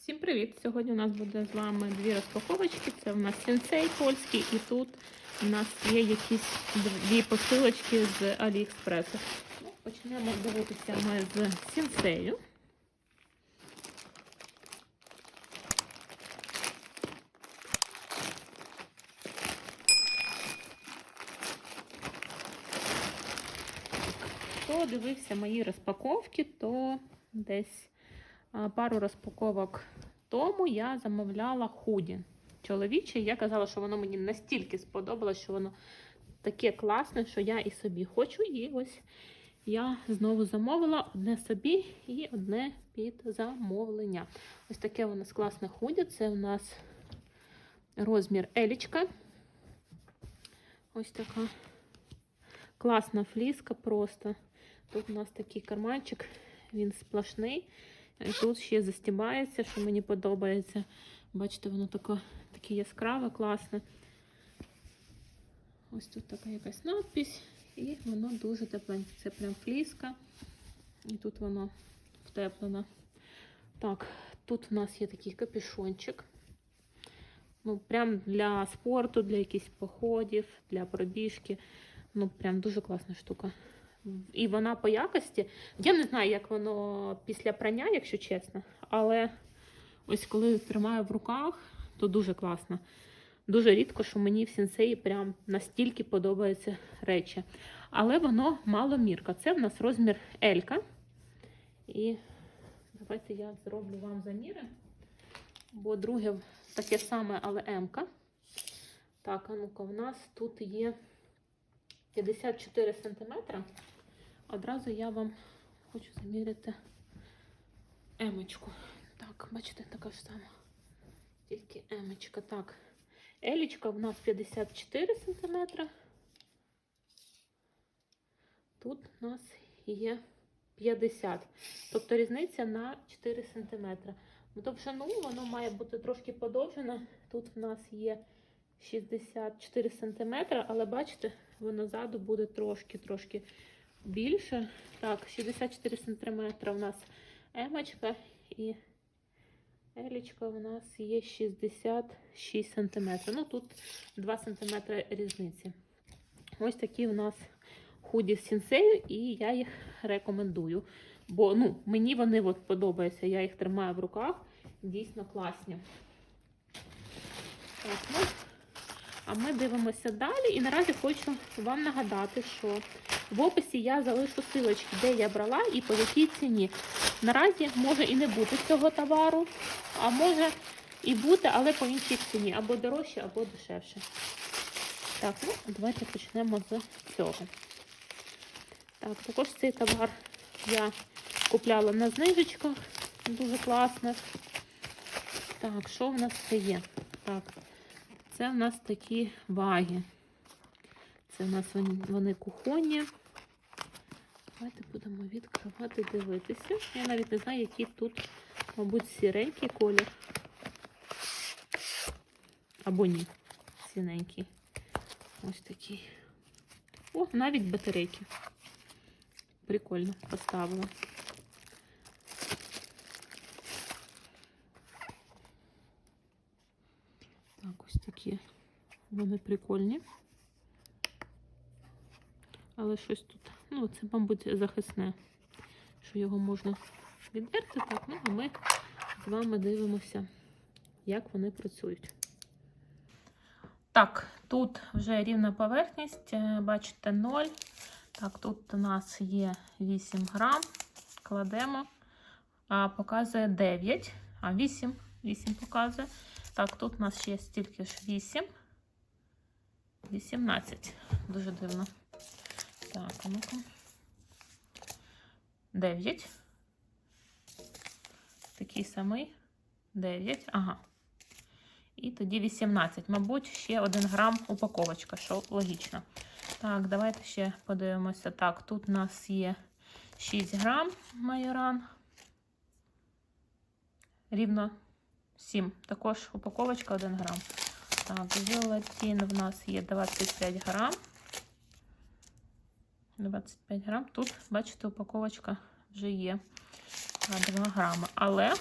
Всім привіт! Сьогодні у нас буде з вами дві розпаковочки. Це у нас сенсей польський, і тут у нас є якісь дві посилочки з Аліекспресу. Ну, почнемо дивитися ми з сенсею. Хто дивився мої розпаковки, то десь пару розпаковок тому я замовляла худі чоловіче. Я казала, що воно мені настільки сподобалось, що воно таке класне, що я і собі хочу. І ось я знову замовила одне собі і одне під замовлення. Ось таке у нас класне худі. Це у нас розмір елічка. Ось така класна фліска просто. Тут у нас такий карманчик, він сплошний. І тут ще застібається, що мені подобається. Бачите, воно таке, таке яскраве, класне. Ось тут така якась надпись, і воно дуже тепленьке. Це прям фліска. І тут воно втеплено. Так, тут у нас є такий капюшончик. Ну, прям для спорту, для якихось походів, для пробіжки. Ну, прям дуже класна штука. І вона по якості. Я не знаю, як воно після прання, якщо чесно. Але ось коли тримаю в руках, то дуже класно. Дуже рідко, що мені в сенсеї прям настільки подобаються речі. Але воно маломірка. Це в нас розмір Елька. І давайте я зроблю вам заміри. Бо друге таке саме, але М-ка. Так, а ну-ка, в нас тут є 54 сантиметри. Одразу я вам хочу заміряти емочку. Так, бачите, така ж сама. Тільки емочка. Так. Елічка в нас 54 сантиметри. Тут у нас є 50. Тобто різниця на 4 сантиметри. Ну, довжину воно має бути трошки подовжене. Тут в нас є 64 сантиметри, але бачите, воно ззаду буде трошки-трошки більше. Так, 64 сантиметри у нас емочка і елічка у нас є 66 сантиметрів. Ну, тут 2 сантиметри різниці. Ось такі у нас худі з сінсею, і я їх рекомендую. Бо ну, мені вони от подобаються. Я їх тримаю в руках. Дійсно класні. Так, ну, а ми дивимося далі. І наразі хочу вам нагадати, що в описі я залишу силочки, де я брала і по якій ціні. Наразі може і не бути цього товару, а може і бути, але по іншій ціні. Або дорожче, або дешевше. Так, ну давайте почнемо з цього. Так, також цей товар я купляла на знижечках. Дуже класно. Так, що в нас це є? Так, це в нас такі ваги. Це в нас вони, кухонні. Давайте будемо відкривати, дивитися. Я навіть не знаю, який тут, мабуть, сіренький колір. Або ні, сіненький. Ось такий. О, навіть батарейки. Прикольно поставила. Ось такі. Вони прикольні. Але щось тут, ну, це, мабуть, захисне, що його можна віддерти. Так, ну, а ми з вами дивимося, як вони працюють. Так, тут вже рівна поверхність, е, бачите, 0. Так, тут у нас є 8 грам. Кладемо, а показує 9, а 8, 8 показує. Так, тут у нас ще стільки ж 8. 18. Дуже дивно. Так, а ну-ка. 9. Такий самий. 9. Ага. І тоді 18. Мабуть, ще 1 грам упаковочка, що логічно. Так, давайте ще подивимося. Так, тут у нас є 6 грам майоран. Рівно 7. Також упаковочка 1 грам. Так, желатин в нас є 25 грам. 25 грам. Тут, бачите, упаковочка вже є 2 грами. Але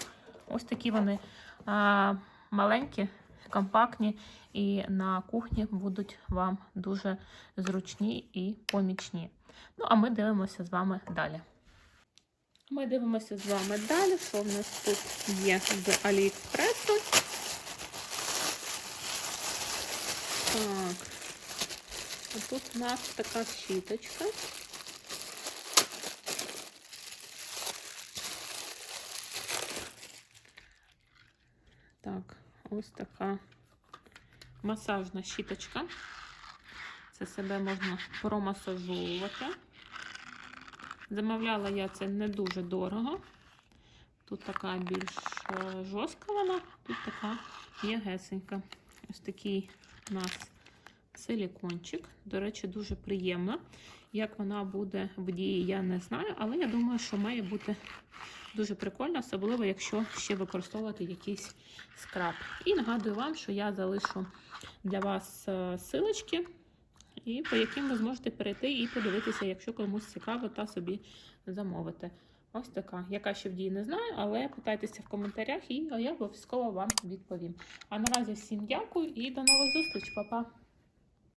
Ось такі вони а, маленькі, компактні, і на кухні будуть вам дуже зручні і помічні. Ну, а ми дивимося з вами далі. Ми дивимося з вами далі, що в нас тут є з Аліекспресу. Так. А тут у нас така щіточка. Так, ось така масажна щіточка. Це себе можна промасажовувати. Замовляла я це не дуже дорого. Тут така більш е, жорстка вона, тут така м'ягесенька. Ось такий у нас силікончик. До речі, дуже приємно. Як вона буде в дії, я не знаю, але я думаю, що має бути дуже прикольно, особливо, якщо ще використовувати якийсь скраб. І нагадую вам, що я залишу для вас е, силочки, і по яким ви зможете перейти і подивитися, якщо комусь цікаво, та собі замовити. Ось така. Яка ще в дії не знаю, але питайтеся в коментарях, і я обов'язково вам відповім. А наразі всім дякую і до нових зустріч, Па-па!